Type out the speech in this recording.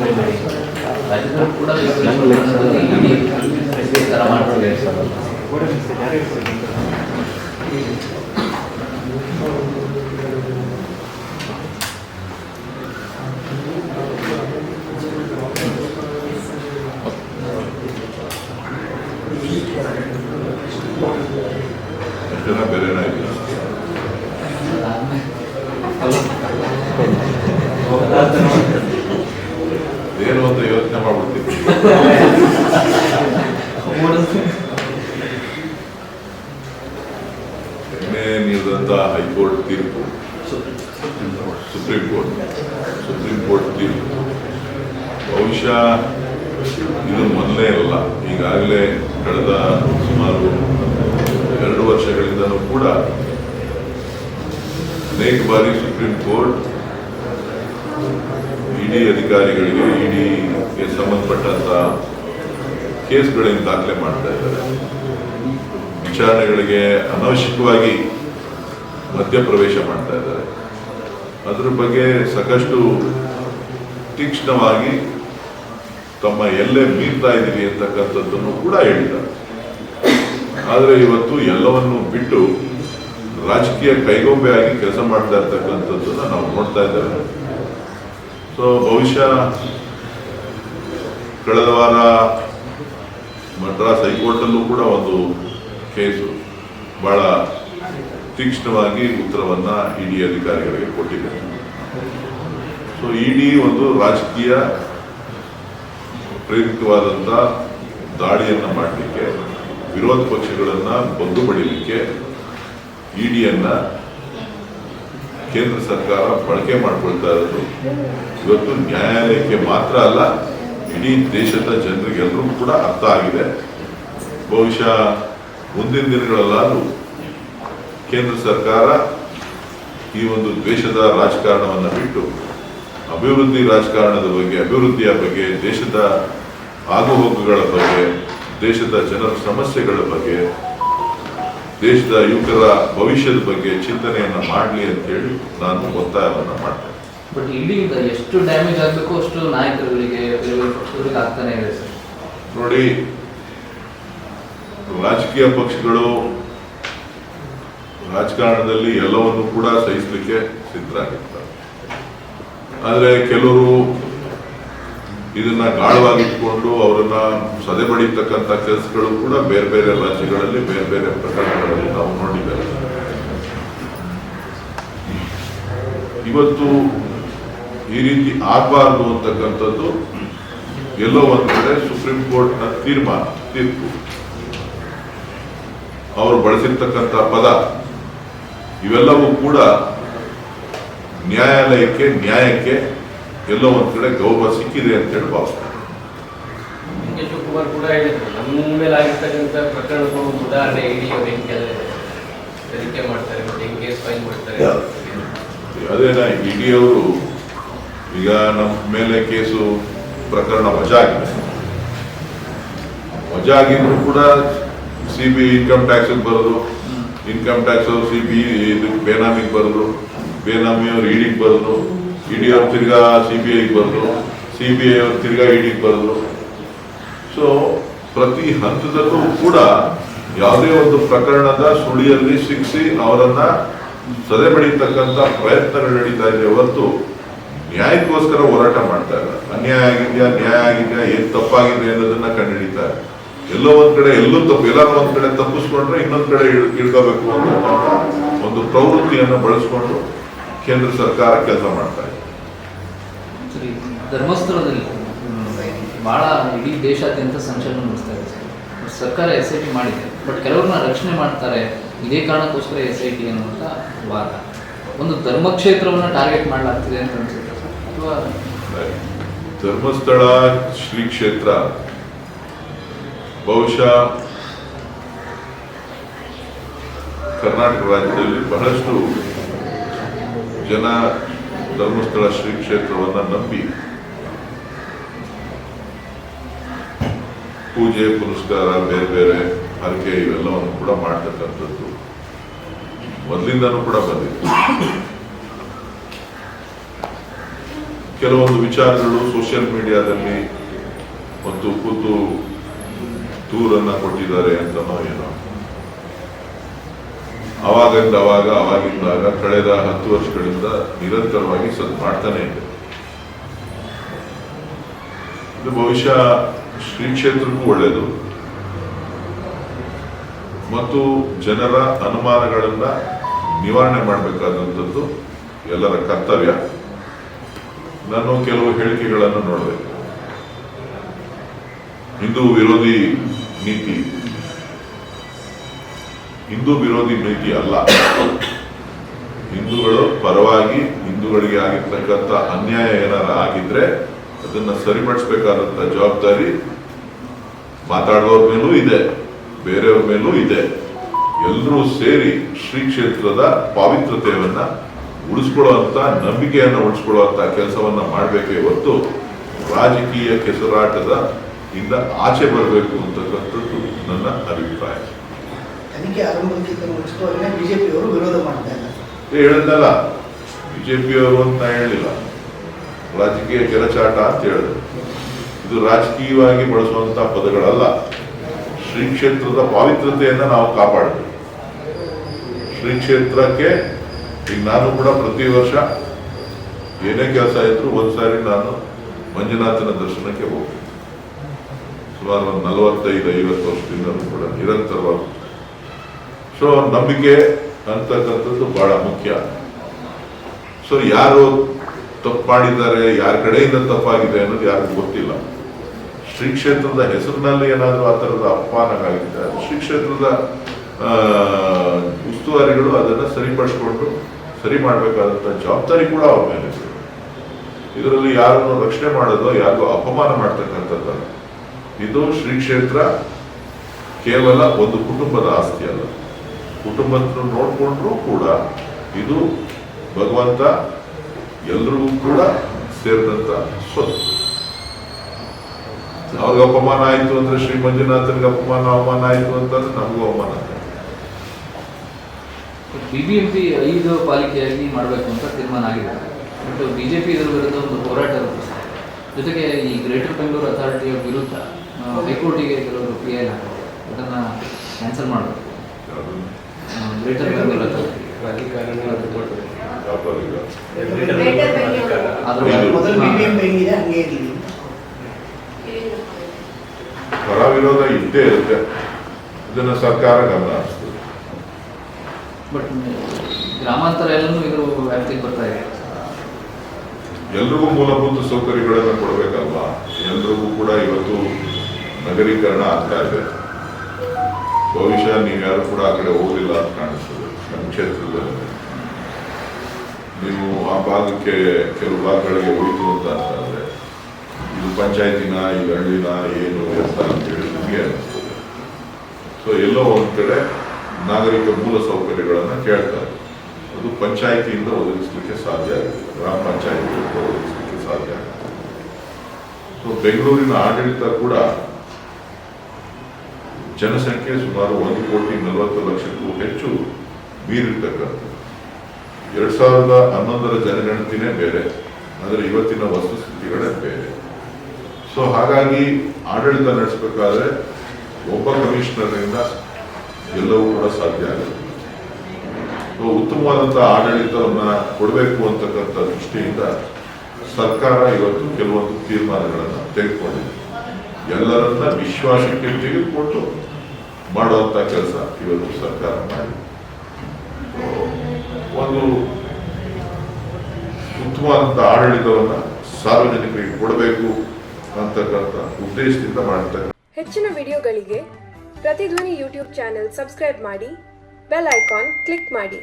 ರಾಜ್ಯದಲ್ಲೂ ಕೂಡ ಇಡೀ ಈ ಥರ ಮಾಡ್ತಾರೆ ಜನ ಬೇರೆನೇ ಇಲ್ಲ ಏನು ಅಂತ ಯೋಚನೆ ಮಾಡ್ಬಿಡ್ತೀವಿ ನಿನ್ನೆ ನೀಡಿದಂಥ ಹೈಕೋರ್ಟ್ ತೀರ್ಪು. Supreme court. ಸುಪ್ರೀಂ ಕೋರ್ಟ್ ತೀರ್ಪು. ಬಹುಶಃ ಇದು ಮೊದಲೇ ಅಲ್ಲ. ಈಗಾಗಲೇ ಕಳೆದ ಸುಮಾರು ಎರಡು ವರ್ಷಗಳಿಂದಲೂ ಕೂಡ ಅನೇಕ ಬಾರಿ ಸುಪ್ರೀಂ ಕೋರ್ಟ್ ಇಡಿ ಅಧಿಕಾರಿಗಳಿಗೆ, ಇಡಿಗೆ ಸಂಬಂಧಪಟ್ಟಂತ ಕೇಸ್ಗಳನ್ನು ದಾಖಲೆ ಮಾಡ್ತಾ ಇದ್ದಾರೆ. ವಿಚಾರಣೆಗಳಿಗೆ ಅನವಶ್ಯಕವಾಗಿ ಮಧ್ಯಪ್ರವೇಶ ಮಾಡ್ತಾ ಇದ್ದಾರೆ. ಅದ್ರ ಬಗ್ಗೆ ಸಾಕಷ್ಟು ತೀಕ್ಷ್ಣವಾಗಿ ತಮ್ಮ ಎಲ್ಲೇ ಮೀರ್ತಾ ಇದ್ದೀವಿ ಅಂತಕ್ಕಂಥದ್ದನ್ನು ಕೂಡ ಹೇಳಿದ್ದಾರೆ. ಆದರೆ ಇವತ್ತು ಎಲ್ಲವನ್ನು ಬಿಟ್ಟು ರಾಜಕೀಯ ಕೈಗೊಂಬೆಯಾಗಿ ಕೆಲಸ ಮಾಡ್ತಾ ಇರ್ತಕ್ಕಂಥದ್ದನ್ನು ನಾವು ನೋಡ್ತಾ ಇದ್ದೇವೆ. ಸೊ ಬಹುಶಃ ಕಳೆದ ವಾರ ಮದ್ರಾಸ್ ಹೈಕೋರ್ಟಲ್ಲೂ ಕೂಡ ಒಂದು ಕೇಸು ಬಹಳ ತೀಕ್ಷ್ಣವಾಗಿ ಉತ್ತರವನ್ನ ಇಡಿ ಅಧಿಕಾರಿಗಳಿಗೆ ಕೊಟ್ಟಿದೆ ಸೊ ಇಡಿ ಒಂದು ರಾಜಕೀಯ ಪ್ರೇರಿತವಾದಂಥ ದಾಳಿಯನ್ನ ಮಾಡಲಿಕ್ಕೆ, ವಿರೋಧ ಪಕ್ಷಗಳನ್ನ ಬಂದು ಬಡಿಲಿಕ್ಕೆ ಇಡಿಯನ್ನ ಕೇಂದ್ರ ಸರ್ಕಾರ ಬಳಕೆ ಮಾಡಿಕೊಳ್ತಾ ಇರೋದು. ಇವತ್ತು ನ್ಯಾಯಾಲಯಕ್ಕೆ ಮಾತ್ರ ಅಲ್ಲ, ಇಡೀ ದೇಶದ ಜನರಿಗೆಲ್ಲರೂ ಕೂಡ ಅರ್ಥ ಆಗಿದೆ. ಬಹುಶಃ ಮುಂದಿನ ದಿನಗಳಲ್ಲಾದ್ರೂ ಕೇಂದ್ರ ಸರ್ಕಾರ ಈ ಒಂದು ದ್ವೇಷದ ರಾಜಕಾರಣವನ್ನು ಬಿಟ್ಟು ಅಭಿವೃದ್ಧಿ ರಾಜಕಾರಣದ ಬಗ್ಗೆ ಅಭಿವೃದ್ಧಿಯ ಬಗ್ಗೆ ದೇಶದ ಆಗುಹೋಗುಗಳ ಬಗ್ಗೆ ದೇಶದ ಜನರ ಸಮಸ್ಯೆಗಳ ಬಗ್ಗೆ ದೇಶದ ಯುವಕರ ಭವಿಷ್ಯದ ಬಗ್ಗೆ ಚಿಂತನೆಯನ್ನ ಮಾಡಲಿ ಅಂತ ಹೇಳಿ ನಾನು ಒತ್ತಾಯವನ್ನು ಮಾಡ್ತೇನೆ. ಬಟ್ ಇಲ್ಲಿಂದ ಎಷ್ಟು ಡ್ಯಾಮೇಜ್ ಆಗಬೇಕು ಅಷ್ಟು ನಾಯಕರುಗಳಿಗೆ ಪಕ್ಷಗಳಿಗೆ ಆಗ್ತಾನೆ ಇದೆ ಸರ್. ನೋಡಿ ರಾಜಕೀಯ ಪಕ್ಷಗಳು ರಾಜಕಾರಣದಲ್ಲಿ ಎಲ್ಲವನ್ನು ಕೂಡ ಸಹಿಸಲಿಕ್ಕೆ ಸಿದ್ಧರಾಗಿರ್ತಾರೆ. ಆದರೆ ಕೆಲವರು ಇದನ್ನ ಗಾಢವಾಗಿಟ್ಕೊಂಡು ಅವರನ್ನ ಸದೆ ಬಡಿತಕ್ಕಂಥ ಕೆಲಸಗಳು ಕೂಡ ಬೇರೆ ಬೇರೆ ರಾಜ್ಯಗಳಲ್ಲಿ, ಬೇರೆ ಬೇರೆ ಪ್ರಕರಣಗಳಲ್ಲಿ ನಾವು ನೋಡಿದ್ದೇವೆ. ಇವತ್ತು ಈ ರೀತಿ ಆಗಬಾರ್ದು ಅಂತಕ್ಕಂಥದ್ದು ಎಲ್ಲೋ ಒಂದು ಕಡೆ ಸುಪ್ರೀಂ ಕೋರ್ಟ್ನ ತೀರ್ಮಾನ, ತೀರ್ಪು. ಅವರು ಬಳಸಿರ್ತಕ್ಕಂಥ ಪದ ಇವೆಲ್ಲವೂ ಕೂಡ ನ್ಯಾಯಾಲಯಕ್ಕೆ ನ್ಯಾಯಕ್ಕೆ ಎಲ್ಲೋ ಒಂದ್ ಕಡೆ ಗೌರವ ಸಿಕ್ಕಿದೆ ಅಂತ ಹೇಳಿ ಭಾವಿಸ್ತಾರೆ ಶಿವಕುಮಾರ್ ಕೂಡ ಹೇಳಿದ್ರು ನಮ್ಮ ಮೇಲೆ ಆಗಿರ್ತಕ್ಕಂಥ ಪ್ರಕರಣದ ಒಂದು ಉದಾಹರಣೆ ಇಡೀ ಅವ್ರು ಕೆಲ- ತನಿಖೆ ಮಾಡ್ತಾರೆ ಮತ್ತೆ ಹೆಂಗೆ ಕೇಸ್ ಫೈಲ್ ಮಾಡ್ತಾರೆ. ಅದೇನ ಇಡಿಯವರು ಈಗ ನಮ್ಮ ಮೇಲೆ ಕೇಸು ಪ್ರಕರಣ ವಜಾ ಆಗಿದೆ ವಜಾ ಆಗಿದ್ರು ಕೂಡ ಸಿ ಬಿ ಇನ್ಕಮ್ ಟ್ಯಾಕ್ಸ್ ಬರೋದು ಇನ್ಕಮ್ ಟ್ಯಾಕ್ಸ್ ಸಿ ಬಿ ಇದು ಬೇನಾಮಿಗೆ ಬರೋದು ಬೇನಾಮಿಯವ್ರು ಇಡಿಗೆ ಬರೋದು ಇಡಿಯವ್ರು ತಿರ್ಗಾ ಸಿ ಬಿ ಐಗೆ ಬರೋದು ಸಿ ಬಿ ಐ ಅವ್ರು ತಿರ್ಗಾ ಇಡಿಗೆ ಬರೋದು ಸೊ ಪ್ರತಿ ಹಂತದಲ್ಲೂ ಕೂಡ ಯಾವುದೇ ಒಂದು ಪ್ರಕರಣದ ಸುಳಿಯಲ್ಲಿ ಸಿಕ್ಕಿಸಿ ಅವರನ್ನ ಸದೆ ಬಡಿತಕ್ಕಂಥ ಪ್ರಯತ್ನಗಳು ನಡೀತಾ ಇದೆ. ಹೊರತು ನ್ಯಾಯಕ್ಕೋಸ್ಕರ ಹೋರಾಟ ಮಾಡ್ತಾ ಇಲ್ಲ ಅನ್ಯಾಯ ಆಗಿದೆಯಾ, ನ್ಯಾಯ ಆಗಿದೆಯಾ, ಏನ್ ತಪ್ಪಾಗಿದೆ ಅನ್ನೋದನ್ನ ಕಂಡುಹಿಡಿತಾರೆ ಎಲ್ಲೋ ಒಂದ್ ಕಡೆ ಎಲ್ಲೂ ತಪ್ಪು ಎಲ್ಲಾರು ಒಂದ್ ಕಡೆ ತಪ್ಪಿಸ್ಕೊಂಡ್ರೆ ಇನ್ನೊಂದ್ ಕಡೆ ಇಳ್- ಇಳ್ಕೋಬೇಕು ಅನ್ನೋ ಒಂದು ಪ್ರವೃತ್ತಿಯನ್ನು ಬಳಸ್ಕೊಂಡು ಕೇಂದ್ರ ಸರ್ಕಾರ ಕೆಲಸ ಮಾಡ್ತಾ ಇದೆ. ಧರ್ಮಸ್ಥಳದಲ್ಲಿ ಬಹಳ ಇಡೀ ದೇಶಾದ್ಯಂತ ಸಂಚಲನ ನಡೆಸ್ತಾ ಇದೆ ಸರ್ಕಾರ ಎಸ್ ಐ ಟಿ ಮಾಡಿದೆ. ಬಟ್ ಕೆಲವ್ರನ್ನ ರಕ್ಷಣೆ ಮಾಡ್ತಾರೆ ಇದೇ ಕಾರಣಕ್ಕೋಸ್ಕರ ಎಸ್ ಐ ಟಿ ಅನ್ನುವಂಥ ವಾದ. ಒಂದು ಧರ್ಮಕ್ಷೇತ್ರವನ್ನು ಟಾರ್ಗೆಟ್ ಮಾಡಲಾಗ್ತಿದೆ ಅಂತ ಅನ್ಸುತ್ತೆ ಅಥವಾ ಧರ್ಮಸ್ಥಳ ಶ್ರೀ ಕ್ಷೇತ್ರ ಬಹುಶಃ ಕರ್ನಾಟಕ ರಾಜ್ಯದಲ್ಲಿ ಬಹಳಷ್ಟು ಜನ ಧರ್ಮಸ್ಥಳ ಶ್ರೀ ಕ್ಷೇತ್ರವನ್ನ ನಂಬಿ ಪೂಜೆ, ಪುರಸ್ಕಾರ, ಬೇರೆ ಬೇರೆ ಹರಕೆ ಇವೆಲ್ಲವನ್ನು ಕೂಡ ಮಾಡ್ತಕ್ಕಂಥದ್ದು. ಮೊದಲಿಂದನೂ ಕೂಡ ಬಂದಿತ್ತು. ಕೆಲವೊಂದು ವಿಚಾರಗಳು ಸೋಷಿಯಲ್ ಮೀಡಿಯಾದಲ್ಲಿ ಮತ್ತು ಕೂತು ದೂರನ್ನ ಕೊಟ್ಟಿದ್ದಾರೆ ಅಂತ ಏನೋ. ಅವಾಗಿಂದ ಅವಾಗ ಅವಾಗಿಂದಾಗ ಕಳೆದ ಹತ್ತು ವರ್ಷಗಳಿಂದ ನಿರಂತರವಾಗಿ ಸದ್ ಮಾಡ್ತಾನೆ ಇದೆ. ಇದು ಬಹುಶಃ ಶ್ರೀ ಕ್ಷೇತ್ರಕ್ಕೂ ಒಳ್ಳೆಯದು ಮತ್ತು ಜನರ ಅನುಮಾನಗಳನ್ನ ನಿವಾರಣೆ ಮಾಡಬೇಕಾದಂಥದ್ದು ಎಲ್ಲರ ಕರ್ತವ್ಯ. ನಾನು ಕೆಲವು ಹೇಳಿಕೆಗಳನ್ನು ನೋಡಿದೆ ಹಿಂದೂ ವಿರೋಧಿ ನೀತಿ. ಹಿಂದೂ ವಿರೋಧಿ ನೀತಿ ಅಲ್ಲ. ಹಿಂದೂಗಳು ಪರವಾಗಿ ಹಿಂದೂಗಳಿಗೆ ಆಗಿರ್ತಕ್ಕಂಥ ಅನ್ಯಾಯ ಏನಾರ ಆಗಿದ್ರೆ ಅದನ್ನ ಸರಿಪಡಿಸ್ಬೇಕಾದಂತ ಜವಾಬ್ದಾರಿ ಮಾತಾಡುವವ್ರ ಮೇಲೂ ಇದೆ, ಬೇರೆಯವ್ರ ಮೇಲೂ ಇದೆ. ಎಲ್ಲರೂ ಸೇರಿ ಶ್ರೀ ಕ್ಷೇತ್ರದ ಪಾವಿತ್ರತೆಯನ್ನ ಉಳಿಸ್ಕೊಳ್ಳುವಂತ, ನಂಬಿಕೆಯನ್ನ ಉಳಿಸ್ಕೊಳ್ಳುವಂತ ಕೆಲಸವನ್ನ ಮಾಡಬೇಕೇ ಹೊತ್ತು ರಾಜಕೀಯ ಕೆಸರಾಟದ ಇಂದ ಆಚೆ ಬರಬೇಕು ಅಂತಕ್ಕಂಥದ್ದು ನನ್ನ ಅಭಿಪ್ರಾಯ. ತನಿಖೆ ಆರಂಭಕ್ಕಿಂತ ಬಿಜೆಪಿಯವರು ವಿರೋಧ ಹೇಳಿದ್ನಲ್ಲ ಬಿಜೆಪಿಯವರು ಅಂತ ಹೇಳಿಲ್ಲ. ರಾಜಕೀಯ ಕೆರಚಾಟ ಅಂತ ಹೇಳಿದ್ರು. ಇದು ರಾಜಕೀಯವಾಗಿ ಬಳಸುವಂತ ಪದಗಳಲ್ಲ. ಶ್ರೀ ಕ್ಷೇತ್ರದ ಪಾವಿತ್ರತೆಯನ್ನ ನಾವು ಕಾಪಾಡಬೇಕು. ಶ್ರೀ ಕ್ಷೇತ್ರಕ್ಕೆ ಈಗ ನಾನು ಕೂಡ ಪ್ರತಿ ವರ್ಷ ಏನೇ ಕೆಲಸ ಇದ್ರು ಒಂದ್ಸಾರಿ ನಾನು ಮಂಜುನಾಥನ ದರ್ಶನಕ್ಕೆ ಹೋಗ್ತೀನಿ. ಸುಮಾರು ಒಂದು ನಲವತ್ತೈದು, ಐವತ್ತು ವರ್ಷದಿಂದ ಕೂಡ ನಿರಂತರವಾಗಿ ಸೊ ನಂಬಿಕೆ ಅಂತಕ್ಕಂಥದ್ದು ಬಹಳ ಮುಖ್ಯ. ಸೊ ಯಾರು ತಪ್ಪು ಮಾಡಿದ್ದಾರೆ, ಯಾರ ಕಡೆಯಿಂದ ತಪ್ಪಾಗಿದೆ ಅನ್ನೋದು ಯಾರಿಗೂ ಗೊತ್ತಿಲ್ಲ. ಶ್ರೀ ಕ್ಷೇತ್ರದ ಹೆಸರಿನಲ್ಲಿ ಏನಾದರೂ ಆ ಥರದ ಅಪಮಾನಗಳಿದೆ ಶ್ರೀ ಕ್ಷೇತ್ರದ ಉಸ್ತುವಾರಿಗಳು ಅದನ್ನು ಸರಿಪಡಿಸ್ಕೊಂಡು ಸರಿ ಮಾಡಬೇಕಾದಂಥ ಜವಾಬ್ದಾರಿ ಕೂಡ ಅವ್ರ ಮೇಲೆ ಇದರಲ್ಲಿ ಯಾರನ್ನು ರಕ್ಷಣೆ ಮಾಡೋದು, ಯಾರಿಗೂ ಅಪಮಾನ ಮಾಡ್ತಕ್ಕಂಥದ್ದಲ್ಲ. ಇದು ಶ್ರೀ ಕ್ಷೇತ್ರ ಕೇವಲ ಒಂದು ಕುಟುಂಬದ ಆಸ್ತಿ ಅಲ್ಲ. ಕುಟುಂಬದ ನೋಡಿಕೊಂಡ್ರೂ ಕೂಡ ಇದು ಭಗವಂತ ಎಲ್ರಿಗೂ ಕೂಡ ಸೇರಿದಂತ ಸ್ವತ್ತು. ಅವ್ರಿಗೆ ಅಪಮಾನ ಆಯ್ತು ಅಂದ್ರೆ ಶ್ರೀ ಮಂಜುನಾಥನ್ಗೆ ಅಪಮಾನ ಅವಮಾನ ಆಯ್ತು ಅಂತಂದ್ರೆ ನಮಗೂ ಅವಮಾನ ಬಿಬಿಎಂಪಿ ಐದು ಪಾಲಿಕೆಯಾಗಿ ಮಾಡಬೇಕು ಅಂತ ತೀರ್ಮಾನ ಆಗಿದೆ. ಬಟ್ ಬಿಜೆಪಿ ಇದರ ವಿರುದ್ಧ ಒಂದು ಹೋರಾಟ ಜೊತೆಗೆ ಈ ಗ್ರೇಟರ್ ಬೆಂಗಳೂರು ಅಥಾರಿಟಿಯ ವಿರುದ್ಧ ಹೈಕೋರ್ಟಿಗೆ ಕೆಲವರು ಪಿ ಐ ಅದನ್ನು ಕ್ಯಾನ್ಸಲ್ ಮಾಡಬೇಕು? ಗ್ರೇಟರ್ ಬೆಂಗಳೂರು ಪರ ವಿರೋಧ ಇದ್ದೇ ಇರುತ್ತೆ. ಇದನ್ನ ಸರ್ಕಾರ ಗಮನ ಹರಿಸ್ತದೆ ಬಟ್ ಗ್ರಾಮಾಂತರ ಎಲ್ಲನೂ ಇದ್ರ ವ್ಯಾಪ್ತಿಗೆ ಬರ್ತಾ ಇದೆ. ಎಲ್ರಿಗೂ ಮೂಲಭೂತ ಸೌಕರ್ಯಗಳನ್ನು ಕೊಡಬೇಕಲ್ವಾ? ಎಲ್ರಿಗೂ ಕೂಡ ಇವತ್ತು ನಗರೀಕರಣ ಆಗ್ತಾ ಇದೆ. ಬಹುಶಃ ನೀವು ಯಾರು ಕೂಡ ಆ ಕಡೆ ಹೋಗಿಲ್ಲ ಅಂತ ಕಾಣಿಸ್ತದೆ, ನಮ್ಮ ಕ್ಷೇತ್ರದಲ್ಲಿ. ನೀವು ಆ ಭಾಗಕ್ಕೆ ಕೆಲವು ಭಾಗಗಳಿಗೆ ಹೋಯಿತು ಅಂತ ಅಂತಂದ್ರೆ ಇದು ಪಂಚಾಯತಿನ ಇದು ಹಳ್ಳಿನ ಏನು ಅಂತ ಅಂತೇಳಿ ನಿಮಗೆ ಅನಿಸ್ತದೆ. ಸೊ ಎಲ್ಲೋ ಒಂದು ಕಡೆ ನಾಗರಿಕ ಮೂಲ ಸೌಕರ್ಯಗಳನ್ನು ಕೇಳ್ತಾರೆ. ಅದು ಪಂಚಾಯಿತಿಯಿಂದ ಒದಗಿಸ್ಲಿಕ್ಕೆ ಸಾಧ್ಯ ಆಗುತ್ತೆ ಗ್ರಾಮ ಪಂಚಾಯಿತಿಯಿಂದ ಒದಗಿಸ್ಲಿಕ್ಕೆ ಸಾಧ್ಯ ಆಗುತ್ತೆ ಸೊ ಬೆಂಗಳೂರಿನ ಆಡಳಿತ ಕೂಡ ಜನಸಂಖ್ಯೆ ಸುಮಾರು ಒಂದು ಕೋಟಿ ನಲವತ್ತು ಲಕ್ಷಕ್ಕೂ ಹೆಚ್ಚು ಮೀರಿರ್ತಕ್ಕಂಥದ್ದು ಎರಡ್ ಸಾವಿರದ ಹನ್ನೊಂದರ ಜನಗಣತಿನೇ ಬೇರೆ, ಆದರೆ ಇವತ್ತಿನ ವಸ್ತುಸ್ಥಿತಿಗಳೇ ಬೇರೆ. ಸೊ ಹಾಗಾಗಿ ಆಡಳಿತ ನಡೆಸಬೇಕಾದ್ರೆ ಒಬ್ಬ ಕಮಿಷನರ್ನಿಂದ ಎಲ್ಲವೂ ಕೂಡ ಸಾಧ್ಯ ಆಗುತ್ತೆ. ಸೊ ಉತ್ತಮವಾದಂಥ ಆಡಳಿತವನ್ನು ಕೊಡಬೇಕು ಅಂತಕ್ಕಂಥ ದೃಷ್ಟಿಯಿಂದ ಸರ್ಕಾರ ಇವತ್ತು ಕೆಲವೊಂದು ತೀರ್ಮಾನಗಳನ್ನು ತೆಗೆದುಕೊಂಡಿದೆ. ಎಲ್ಲರನ್ನ ವಿಶ್ವಾಸಕ್ಕೆ ತೆಗೆದುಕೊಂಡು ಮಾಡುವಂತ ಕೆಲಸ ಇವತ್ತು ಸರ್ಕಾರ ಮಾಡಿ ಒಂದು ಉತ್ತಮವಾದಂಥ ಆಡಳಿತವನ್ನ ಸಾರ್ವಜನಿಕರಿಗೆ ಕೊಡಬೇಕು ಅಂತಕ್ಕಂಥ ಉದ್ದೇಶದಿಂದ ಮಾಡುತ್ತೆ ಹೆಚ್ಚಿನ ವಿಡಿಯೋಗಳಿಗೆ ಪ್ರತಿಧ್ವನಿ ಯೂಟ್ಯೂಬ್ ಚಾನೆಲ್ ಸಬ್ಸ್ಕ್ರೈಬ್ ಮಾಡಿ, ಬೆಲ್ ಐಕಾನ್ ಕ್ಲಿಕ್ ಮಾಡಿ.